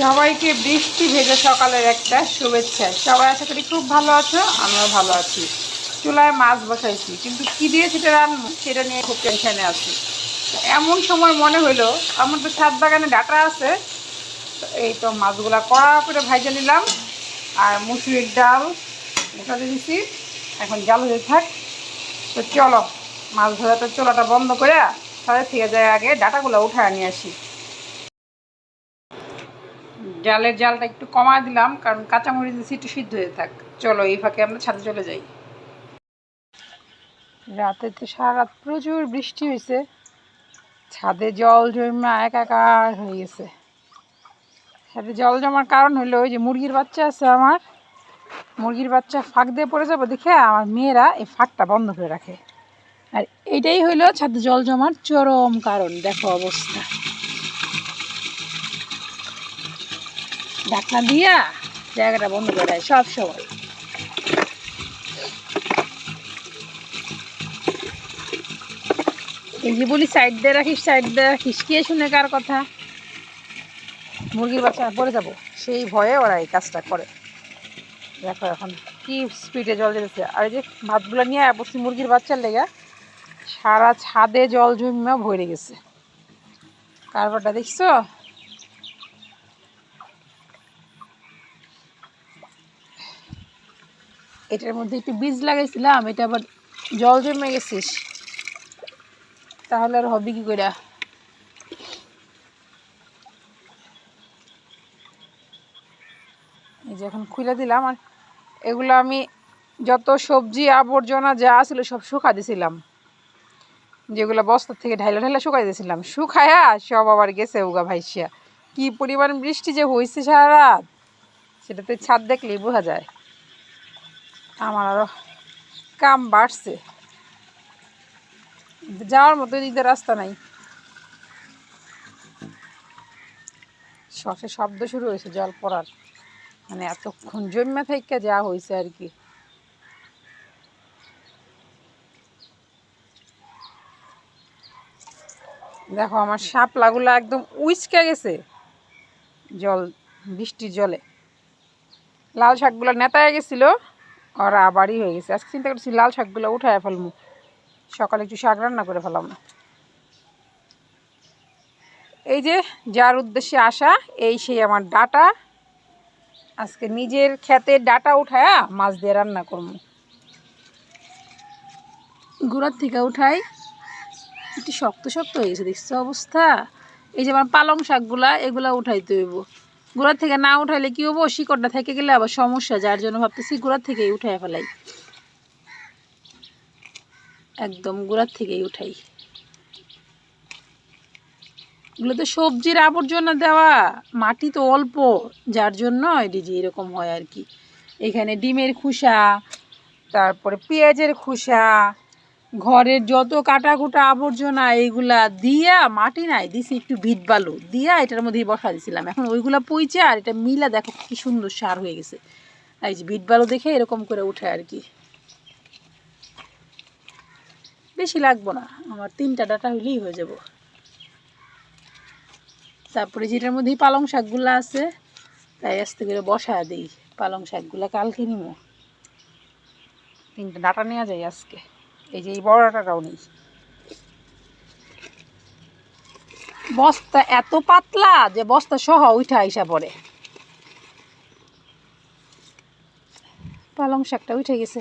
সবাইকে বৃষ্টি ভেজে সকালের একটা শুভেচ্ছা। সবাই আশা করি খুব ভালো আছো, আমিও ভালো আছি। চুলায় মাছ বসাইছি, কিন্তু কী দিয়ে সেটা রান্না সেটা নিয়ে খুব টেনশানে আছি। এমন সময় মনে হইল, আমার তো ছাদ বাগানে ডাটা আছে এই তো মাছগুলা কড়া করে ভাইজে নিলাম, আর মুসুরির ডাল বসাতে দিছি, এখন জাল হয়ে থাক। তো চলো, মাছ ধরাটা চোলাটা বন্ধ করে, তাহলে থেকে যায় আগে ডাটাগুলো উঠায় নিয়ে আসি। জালের জালটা একটু কমা দিলাম, কারণ কাঁচামরিচ দিয়েছি একটু সিদ্ধ হয়ে থাক। চলো, এই ফাঁকে আমরা ছাদে চলে যাই। রাতে তো সারা রাত প্রচুর বৃষ্টি হয়েছে ছাদে জল জমা একাকার হয়ে গেছে। ছাদে জল জমার কারণ হলো ওই যে মুরগির বাচ্চা আছে আমার। মুরগির বাচ্চা ফাঁক দিয়ে পড়ে যাব দেখে আমার মেয়েরা এই ফাঁকটা বন্ধ করে রাখে। আর এটাই হইল ছাদে জল জমার চরম কারণ, দেখো অবস্থা। ঢাকনা দিয়া জায়গাটা বন্ধ করে দেয়, সব সময়। এই যে বলি সাইড দিয়ে রাখিস সাইড দিয়ে রাখিস, কে শুনে কার কথা? মুরগির বাচ্চা পড়ে যাব, সেই ভয়ে ওরা এই কাজটা করে। দেখো এখন কি স্পিডে জল যেতেছে আর এই যে ভাতগুলো নিয়ে বসছি মুরগির বাচ্চার লেগে, সারা ছাদে জল জমে ভরে গেছে। কারবারটা দেখছ এটার মধ্যে একটু বীজ লাগাইছিলাম, এটা আবার জল জমে গেছিস তাহলে আর হবে কি করে এই যে এখন খুলে দিলাম, আর এগুলো আমি যত সবজি, আবর্জনা যা ছিল সব শুকা দিছিলাম। যেগুলো বস্তার থেকে ঢাইলা ঢাইলা শুকাই দিয়েছিলাম শুকায়া সব আবার গেছে উগা ভাইসিয়া। কি পরিমাণ বৃষ্টি যে হয়েছে সারা রাত, সেটাতে ছাদ দেখলেই বোঝা যায়। আমার আরও কাম বাড়ছে। যাওয়ার মতো এদিকে রাস্তা নাই। শ্বাসে শব্দ শুরু হয়েছে জল পড়ার। মানে এতক্ষণ জন্মে থেকে যা হয়েছে আর কি। দেখো আমার শাপলাগুলো একদম উইচকে গেছে। জল, বৃষ্টির জলে। লাল শাকগুলো নেতায় গেছিল। ওরা আবারই হয়ে গেছে। আজকে চিন্তা করছি লাল শাকগুলো উঠায় ফেলব সকালে একটু শাক রান্না করে ফেলাম। এই যে, যার উদ্দেশ্যে আসা, এই সেই আমার ডাটা। আজকে নিজের ক্ষেতের ডাটা উঠায়া মাছ দিয়ে রান্না করব গুঁড়ার থেকে উঠাই। একটু শক্ত শক্ত হয়ে গেছে, দেখছ অবস্থা? এই যে আমার পালং শাকগুলা, এগুলা উঠাইতে হইব। গোড়ার থেকে না উঠাইলে কি হব? শিকড়টা থেকে গেলে আবার সমস্যা, যার জন্য ভাবতেছি গোড়ার থেকেই উঠাই ফেলাই। একদম গোড়ার থেকেই উঠাই। এগুলো তো সবজির আবর্জনা দেওয়া, মাটি তো অল্প, যার জন্য এটি যে এরকম হয় আর কি। এখানে ডিমের খোসা, তারপরে পেঁয়াজের খোসা ঘরের যত কাটা কুটা আবর্জনা এইগুলা দিয়া, মাটি নাই, দিছি একটু ভিট বালু দিয়া এটার মধ্যেই বসা দিছিলাম। এখন ওইগুলা পইছে আর এটা মিলা দেখো কি সুন্দর সার হয়ে গেছে। এই যে ভিট বালু দেখে এরকম করে উঠে আর কি। বেশি লাগবো না, আমার তিনটা ডাটা হইলেই হয়ে যাব। তারপরে যেটার মধ্যেই পালং শাকগুলো আছে, তাই আস্তে করে বসা দিই। পালং শাকগুলো কালকে নিমো। তিনটা ডাটা নেওয়া যায় আজকে। এই যে এই বড় ডাটাটাও নেই। বস্তা এত পাতলা যে বস্তা সহ উঠা আইসা পড়ে। পালং শাকটা উঠে গেছে।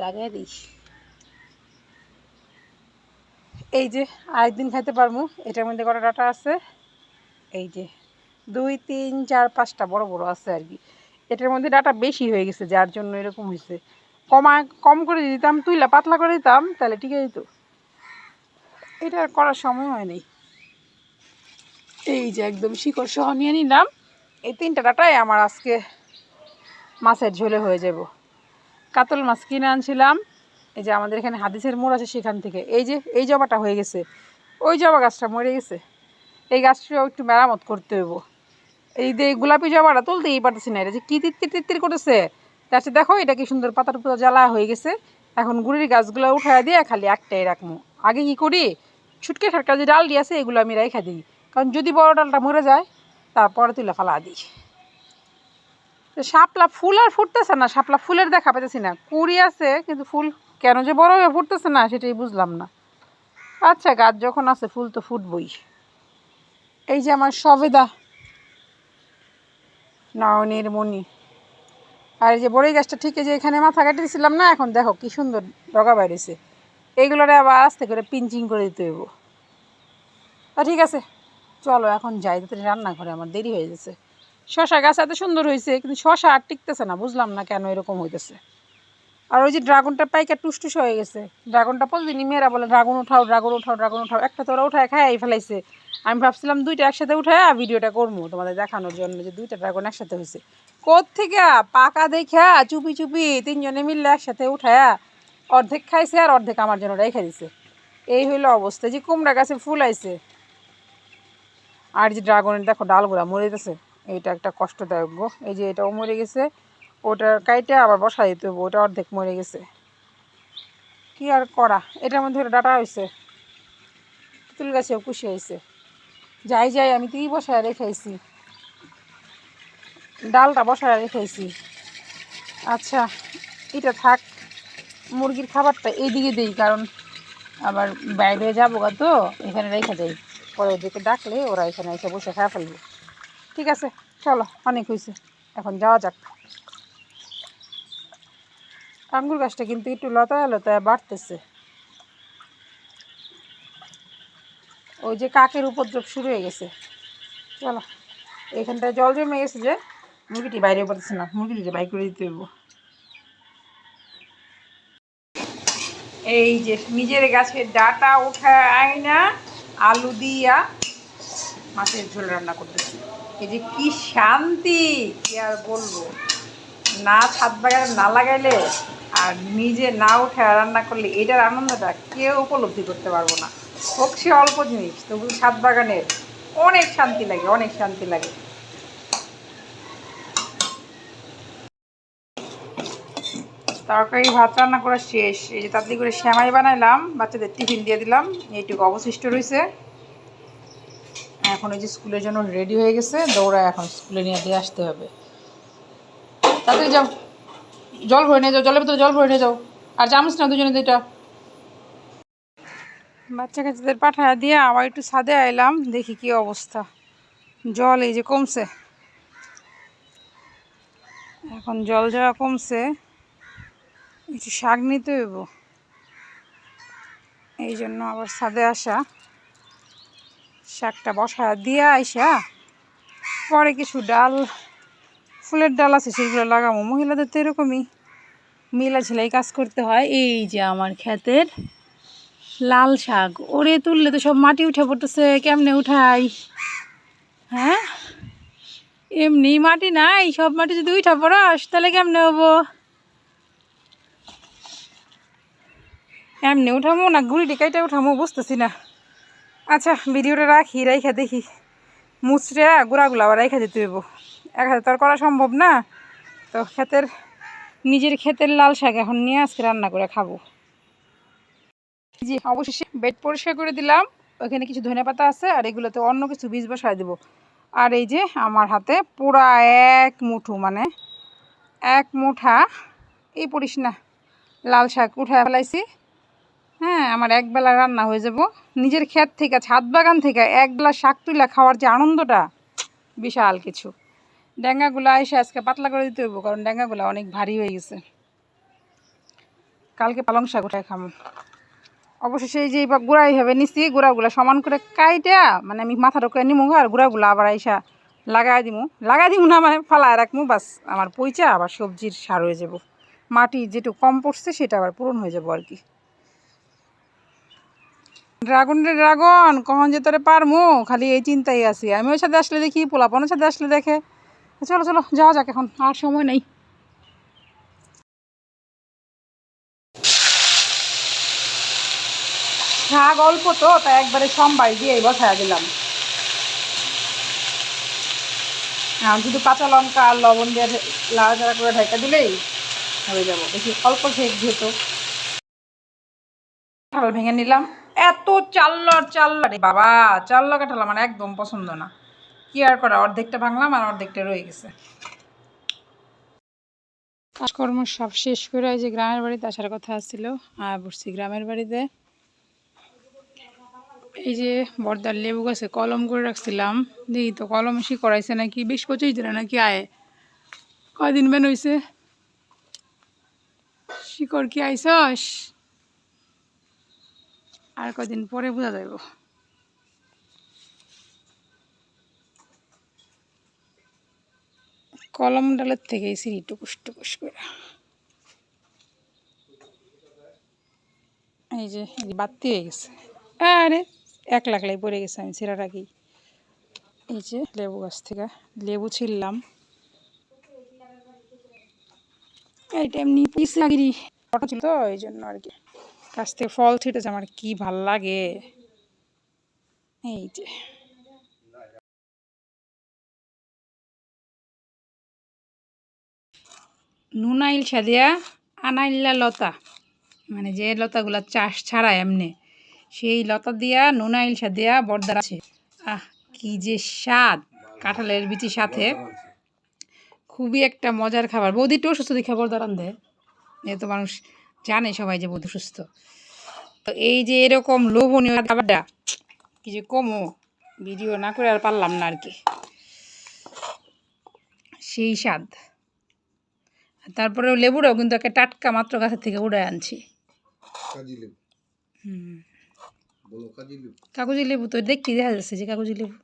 লাগাই দিই। এই যে আরেকদিন খাইতে পারব এটার মধ্যে কটা ডাটা আছে? এই যে দুই, তিন, চার, পাঁচটা বড় বড় আছে আর কি। এটার মধ্যে ডাটা বেশি হয়ে গেছে, যার জন্য এরকম হয়েছে কমা, কম করে দিতাম, তুইলা পাতলা করে দিতাম, তাহলে ঠিক আছে তো এটা করার সময় হয়নি এই যে একদম শিকড় সহ নিয়ে নিলাম। এই তিনটা ডাটাই আমার আজকে মাছের ঝোলে হয়ে যাব। কাতল মাছ কিনে আনছিলাম। এই যে আমাদের এখানে হাদিসের মোড় আছে সেখান থেকে। এই যে, এই জবাটা হয়ে গেছে। ওই জবা গাছটা মরে গেছে। এই গাছটাও একটু মেরামত করতে হইব। এই যে গোলাপি জবাটা তুলতেই পারতেছি না এটা যে কী তিত্তির তিত্তির করেছে তার দেখো, এটা কি সুন্দর পাতার পুতা জ্বালা হয়ে গেছে। এখন গুড়ির গাছগুলো উঠায় দিয়ে খালি একটাই রাখব। আগে কি করি? ছুটকে খাটকা যে ডাল আছে, এগুলো আমি রেখা দিই। কারণ যদি বড় ডালটা মরে যায়, তারপরে তুলে ফালা দিই। শাপলা ফুল আর ফুটতেছে না, শাপলা ফুলের দেখা পেতেছি না। কুড়ি আছে, কিন্তু ফুল কেন যে বড় হয়ে ফুটতেছে না, সেটাই বুঝলাম না। আচ্ছা গাছ যখন আছে, ফুল তো ফুটবই। এই যে আমার সবেদা, নয়নের মণি। আর এই যে বড়ই গাছটা ঠিক যে এখানে মাথা কাটি দিয়েছিলাম না, এখন দেখো কি সুন্দর ডগা বাইরেছে। এইগুলোরে আবার আস্তে করে পিঞ্চিং করে দিতে হইব। তা ঠিক আছে, চলো এখন যাই তাড়াতাড়ি রান্নাঘরে আমার দেরি হয়ে গেছে। শশা গাছ এত সুন্দর হয়েছে কিন্তু শশা আর টিকতেছে না, বুঝলাম না কেন এরকম হইতেছে। আর ওই যে ড্রাগনটা পাইকা টুসটুস হয়ে গেছে। ড্রাগনটা প্রতিদিনই মেয়েরা বলে, ড্রাগন উঠাও ড্রাগন উঠাও ড্রাগন উঠাও। একটা তো ওরা উঠায় খাই ফেলাইছে। আমি ভাবছিলাম দুইটা একসাথে উঠায় ভিডিওটা করব তোমাদের দেখানোর জন্য যে দুইটা ড্রাগন একসাথে হয়েছে থেকে পাকা দেখা চুপি চুপি তিনজনে মিললে একসাথে উঠায়া অর্ধেক খাইছে আর অর্ধেক আমার জন্য রেখে দিছে। এই হইল অবস্থা। যে কুমড়া গাছে ফুল আইছে। আর যে ড্রাগনের দেখো ডালগুলা মরে গেছে। এইটা একটা কষ্টদায়ক গো। এই যে এটাও মরে গেছে। ওটার কাইটে আবার বসা দিতে হবে ওটা অর্ধেক মরে গেছে। কি আর করা? এটার মধ্যে ডাটা হয়েছে তুল গাছেও খুশি হয়েছে যাই যাই, আমি তুই বসায় রেখেছি ডালটা বসায় রেখেছি। আচ্ছা এটা থাক, মুরগির খাবারটা এইদিকে দিই, কারণ আবার বাইরে যাব গা তো, এখানে রেখে যাই পরে ওদেরকে ডাকলে ওরা এখানে এসে বসে খাওয়া ফেলবে। ঠিক আছে, চলো, অনেক হয়েছে এখন যাওয়া যাক। আঙ্গুর গাছটা কিন্তু একটু লতায় লতায় বাড়তেছে। ওই যে কাকের উপদ্রব শুরু হয়ে গেছে। চলো, এখানটায় জল জমে গেছে যে মুরগিটি বাইরে পড়তেছে না মুরগিটি বাইর করে দিতে হইব। এই যে নিজের গাছের ডাটা উঠায় আয়না আলু দিয়া মাছের ঝোল রান্না করতেছি। এই যে কি শান্তি, কি আর বলব? না ছাদ বাগানে না লাগাইলে আর নিজে না উঠে রান্না করলে এটার আনন্দটা কেউ উপলব্ধি করতে পারব না। হোক সে অল্প জিনিস, তবু ছাদ বাগানের অনেক শান্তি লাগে, অনেক শান্তি লাগে। তরকারি, ভাত রান্না করা শেষ। এই যে তাড়াতাড়ি করে শ্যামাই বানাইলাম, বাচ্চাদের টিফিন দিয়ে দিলাম, এইটুকু অবশিষ্ট রয়েছে এখন ওই যে স্কুলের জন্য রেডি হয়ে গেছে, দৌড়া এখন স্কুলে নিয়ে দিয়ে আসতে হবে। তাড়াতাড়ি যাও। জল ভরে নিয়ে যাও, জলের ভিতরে জল ভরে নিয়ে যাও। আর জামুস না দুজনে দুইটা। বাচ্চা কাচ্চাদের পাঠায় দিয়ে আবার একটু ছাদে আইলাম, দেখি কি অবস্থা। জল এই যে কমছে। এখন জল যাওয়া কমছে। একটু শাক নিতে হইব। এই জন্য আবার ছাদে আসা। শাকটা বসা দিয়ে আইসা, পরে কিছু ডাল, ফুলের ডাল আছে সেগুলো লাগাবো। মহিলাদের তো এরকমই। মিলা ছেলাই কাজ করতে হয়। এই যে আমার ক্ষেতের লাল শাক। ওরে তুললে তো সব মাটি উঠে পড়তেছে। কেমনে উঠাই? হ্যাঁ? এমনি মাটি নাই। সব মাটি যদি উঠা পড়াস, তাহলে কেমনে হব? এমনি উঠামো না গুড়ি কাইটা উঠামো, বুঝতেছি না। আচ্ছা ভিডিওটা রাখি, রাইখা দেখি। মুচড়ে গুঁড়াগুলো আবার রাইখা দিতে হইব। এক হাতে তো আর করা সম্ভব না। তো ক্ষেতের, নিজের ক্ষেতের লাল শাক এখন নিয়ে আজকে রান্না করে খাব। জি অবশেষে বেড পরিষ্কার করে দিলাম। ওখানে কিছু ধনে পাতা আছে আর এগুলোতে অন্য কিছু বীজ বসায় দেবো। আর এই যে আমার হাতে পুরা এক মুঠো মানে এক মুঠা, এই পড়িস না, লাল শাক উঠায় ফেলাইছি। হ্যাঁ আমার একবেলা রান্না হয়ে যাব। নিজের ক্ষেত থেকে, ছাদ বাগান থেকে একবেলা শাক তুলে খাওয়ার যে আনন্দটা, বিশাল কিছু। ড্যাঙ্গাগুলো এসে আজকে পাতলা করে দিতে হইব, কারণ ড্যাঙ্গাগুলো অনেক ভারী হয়ে গেছে। কালকে পালং শাক উঠায় খামো। অবশেষে এই যে এবার গুঁড়া এইভাবে নিচ্ছি গুঁড়াগুলো সমান করে কাইটা মানে আমি মাথা ঢোকে নিমু আর গুঁড়াগুলো আবার আইসা লাগাই দিমু। লাগাই দিমু না মানে ফালায় রাখমু, বাস আমার পইচা, আবার সবজির সার হয়ে যাব। মাটি যেটুকু কম পড়ছে, সেটা আবার পূরণ হয়ে যাব আর কি। ড্রাগন রে ড্রাগন, কখন যে তোরে পারমু? খালি এই চিন্তাই আছি। আমি সাথে আসলে দেখি, পোলাপনের সাথে আসলে দেখে। চলো চলো, যাওয়া যাক এখন, আর সময় নেই। শাক অল্প তো, তাই একবারে সম্বাই দিয়ে বসায় দিলাম। শুধু কাঁচা লঙ্কা আর লবণ দিয়ে লাড়াচাড়া করে ঢেকে দিলেই হয়ে যাব। বেশি অল্প যেহেতু কাঁঠাল ভেঙে নিলাম। এত চাল্লার চাল্লা রে বাবা চাল্লা কাঁঠাল আমার একদম পছন্দ না। কি আর করা, অর্ধেকটা ভাঙলাম আর অর্ধেকটা রয়ে গেছে। কাজকর্ম সব শেষ করে এই যে গ্রামের বাড়িতে আসার কথা ছিল আর বসছি গ্রামের বাড়িতে। এই যে বর্দার লেবু গাছে কলম করে রাখছিলাম। দেখি তো কলম এসে করাইছে নাকি, বিশ পঁচিশ দিনে নাকি আয়। কয়দিন বেন হইছে? শিকড় কি আইসস আর কদিন পরে বোঝা যাইব। কলম ডালের থেকে সিঁড়ি টুকুস টুকুস করে। এই যে বাতি হয়ে গেছে। আরে এক লাখলাই পড়ে গেছে আমি ছিঁড়াটাকেই এই যে লেবু গাছ থেকে লেবু ছিললাম এইটা এমনি পিস লাগিরি ফটো ছিল তো, এই জন্য আর কি। গাছ থেকে ফল ছিটেছে, আমার কি ভালো লাগে। এই যে। নুনাইল সাদিয়া, আনাইল্লা লতা। মানে যে লতাগুলা চাষ ছাড়া এমনি, সেই লতা দিয়া নুনাইল সাদিয়া বর্দার আছে। আহ, কি যে স্বাদ, কাঁঠালের বিচির সাথে। খুবই একটা মজার খাবার। বৌদিটা অসুস্থ দেখে বর্দার রান্ধে যেহেতু মানুষ জানে সবাই যে বৌদি সুস্থ। তো এই যে এরকম লোভনীয় খাবারটা কি যে কমো ভিডিও না করে আর পারলাম না আর কি সেই স্বাদ। তারপরে লেবুটাও কিন্তু একটা টাটকা মাত্র গাছের থেকে উড়ে আনছি। কাগজি লেবু তো দেখতে দেখা যাচ্ছে যে কাগজি লেবু।